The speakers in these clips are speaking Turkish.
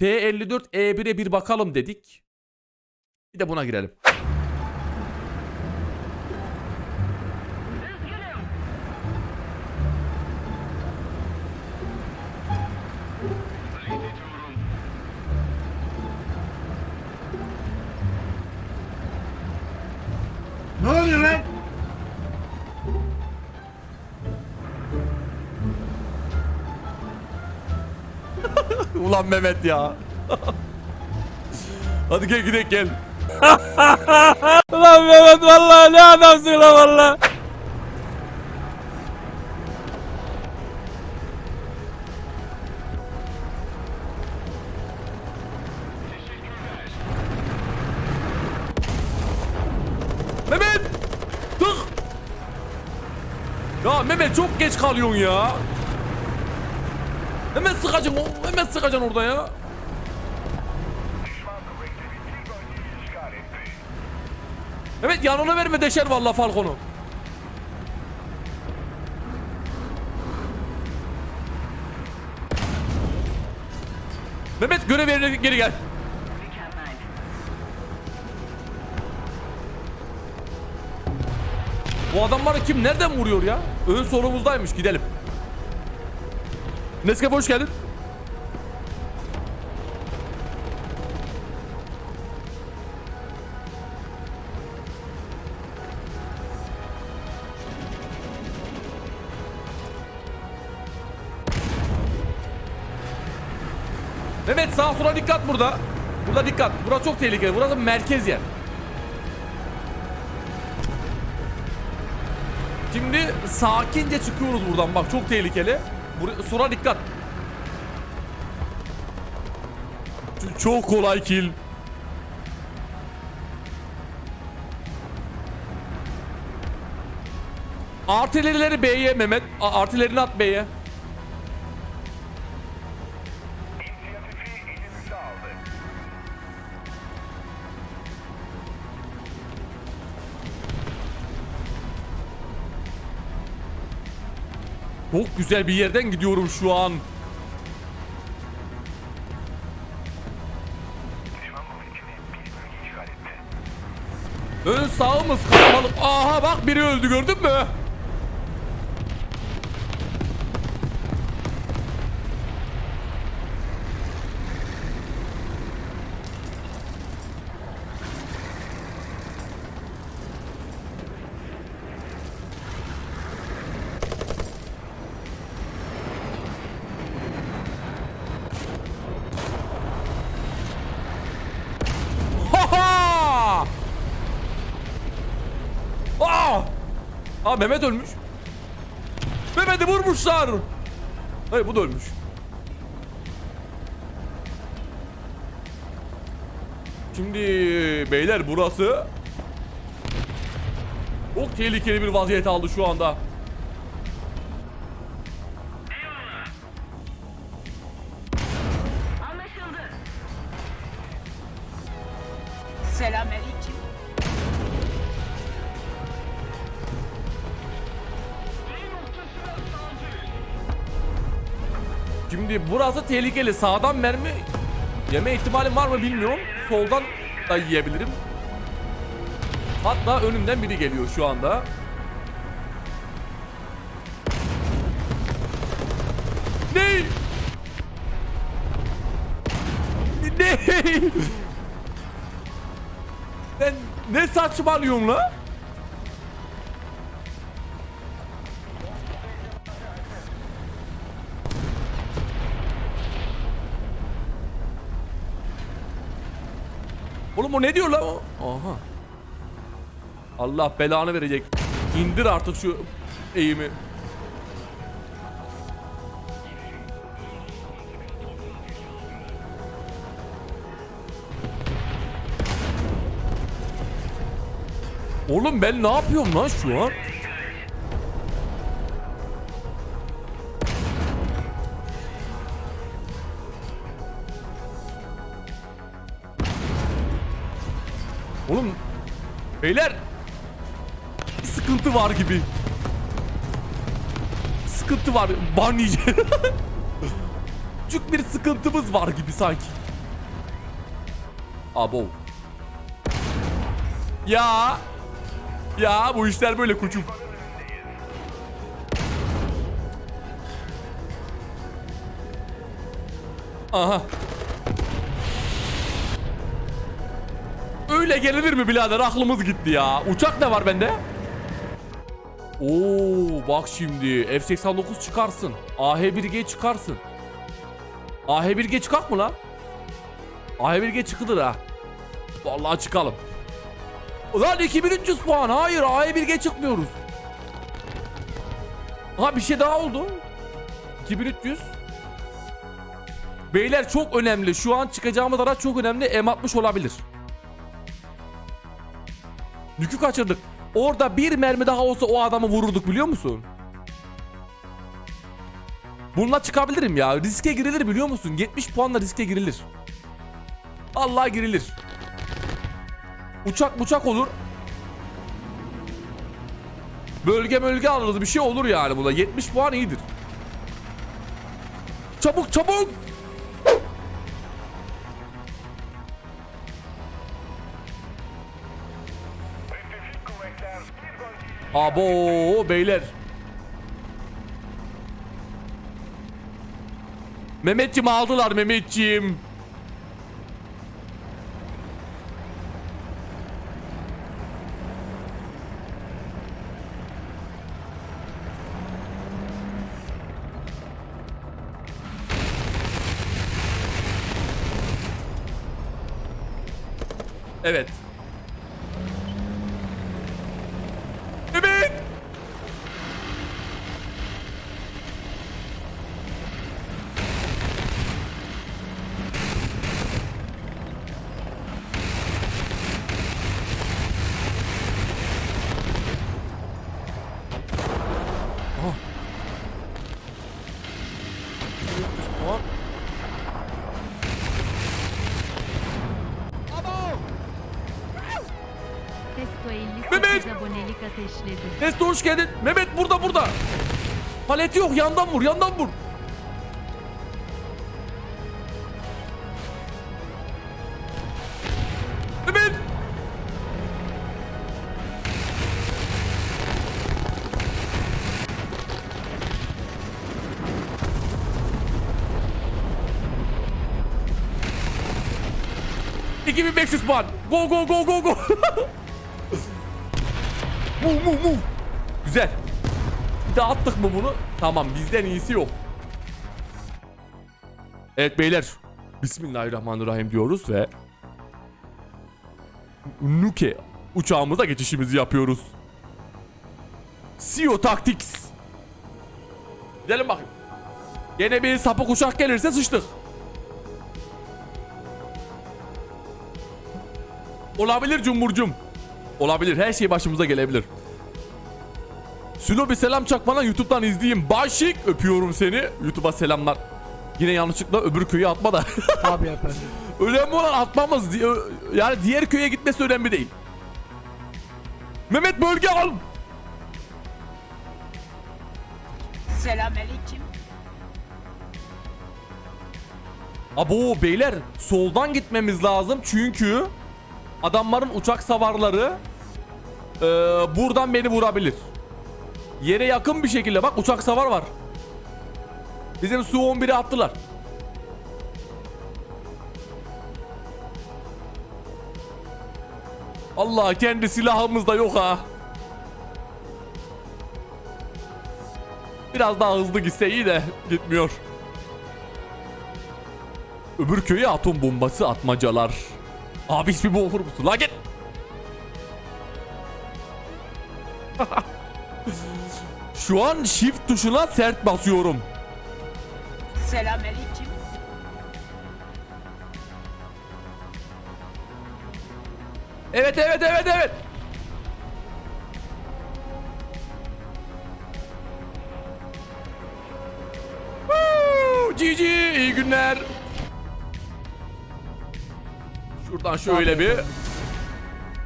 T54 E1'e bir bakalım dedik. Bir de buna girelim. Ulan Mehmet ya. Hadi gel gidelim gel. Ulan Mehmet vallahi ne adamsın lan valla. Mehmet! Tık! Ya Mehmet çok geç kalıyorsun ya. Hemen sıkacaksın, o- hemen sıkacaksın orada ya. Mehmet yanına verme deşer vallahi Falcon'u. Mehmet görev yerine geri gel. Bu adamları kim nereden vuruyor ya? Ön solumuzdaymış gidelim. Nescafe hoş geldin. Mehmet sağa sola dikkat burada. Burada dikkat. Burası çok tehlikeli. Burası merkez yer. Şimdi sakince çıkıyoruz buradan. Bak çok tehlikeli. Buraya, sonra dikkat. Çok kolay kill. Artilerileri B'ye Mehmet. Artilerini at B'ye. Çok güzel bir yerden gidiyorum şu an. Ön sağımız kalabalık. Aha bak biri öldü gördün mü? Ha ha! Aa! Aa Mehmet ölmüş. Mehmet'i vurmuşlar. Hayır bu da ölmüş. Şimdi beyler burası çok tehlikeli bir vaziyet aldı şu anda. Anlaşıldı. Selamünaleyküm. Şimdi burası tehlikeli. Sağdan mermi yeme ihtimalim var mı bilmiyorum. Soldan da yiyebilirim. Hatta önümden biri geliyor şu anda. Ne? Ne? Sen ne saçmalıyorsun la? Oğlum ne diyor lan o? Aha. Allah belanı verecek. İndir artık şu eğimi. Oğlum ben ne yapıyorum lan şu an? Oğlum beyler bir sıkıntı var gibi. Sıkıntı var. Ban. Küçük bir sıkıntımız var gibi sanki. Abo. Ya. Ya bu işler böyle kuçum. Aha. Öyle gelinir mi birader? Aklımız gitti ya. Uçak ne var bende? Oo bak şimdi F-89 çıkarsın. AH-1G çıkarsın. AH-1G çıkak mı lan? AH-1G çıkılır ha. Vallahi çıkalım. Ulan 2300 puan. Hayır AH-1G çıkmıyoruz. Ha bir şey daha oldu. 2300. Beyler çok önemli. Şu an çıkacağımız araç çok önemli. M60 olabilir. Yükü kaçırdık. Orada bir mermi daha olsa o adamı vururduk biliyor musun? Bununla çıkabilirim ya. Riske girilir biliyor musun? 70 puanla riske girilir. Allah girilir. Uçak uçak olur. Bölge bölge alırız bir şey olur yani buna. 70 puan iyidir. Çabuk çabuk. Abo beyler. Mehmetçim aldılar Mehmetçim. Evet. Evet. Mehmet! abonelik ateşledi. Testo hoş geldin. Mehmet burada burada. Palet yok yandan vur yandan vur. Mehmet. ...2500 puan. Go go go go go. Move move move. Güzel. Bir daha attık mı bunu? Tamam bizden iyisi yok. Evet beyler. Bismillahirrahmanirrahim diyoruz ve Nuke uçağımıza geçişimizi yapıyoruz. CEO Tactics. Gidelim bakayım. Yine bir sapık uçak gelirse sıçtık. Olabilir cumburcum. Olabilir. Her şey başımıza gelebilir. Sülo bir selam çak bana YouTube'dan izleyeyim. Başik öpüyorum seni. YouTube'a selamlar. Yine yanlışlıkla öbür köye atma da. Tabii efendim. önemli olan atmamız. Yani diğer köye gitmesi önemli değil. Mehmet bölge al. Selamünaleyküm. Abo beyler soldan gitmemiz lazım çünkü adamların uçak savarları eee, buradan beni vurabilir. Yere yakın bir şekilde bak uçak savar var. Bizim Su 11'i attılar. Allah kendi silahımız da yok ha. Biraz daha hızlı gitse iyi de gitmiyor. Öbür köye atom bombası atmacalar. Abi ismi bu okur musun? La git. Şu an shift tuşuna sert basıyorum. Selamünaleyküm. Evet evet evet evet. Woo, GG iyi günler. Şuradan şöyle bir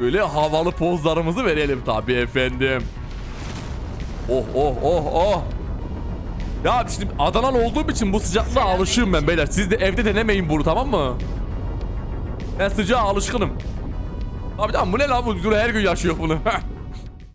böyle havalı pozlarımızı verelim tabii efendim. Oh oh oh oh. Ya şimdi Adanalı olduğum için bu sıcaklığa alışığım ben beyler. Siz de evde denemeyin bunu tamam mı? Ben sıcağa alışkınım. Abi tamam bu ne lan bu? Her gün yaşıyor bunu.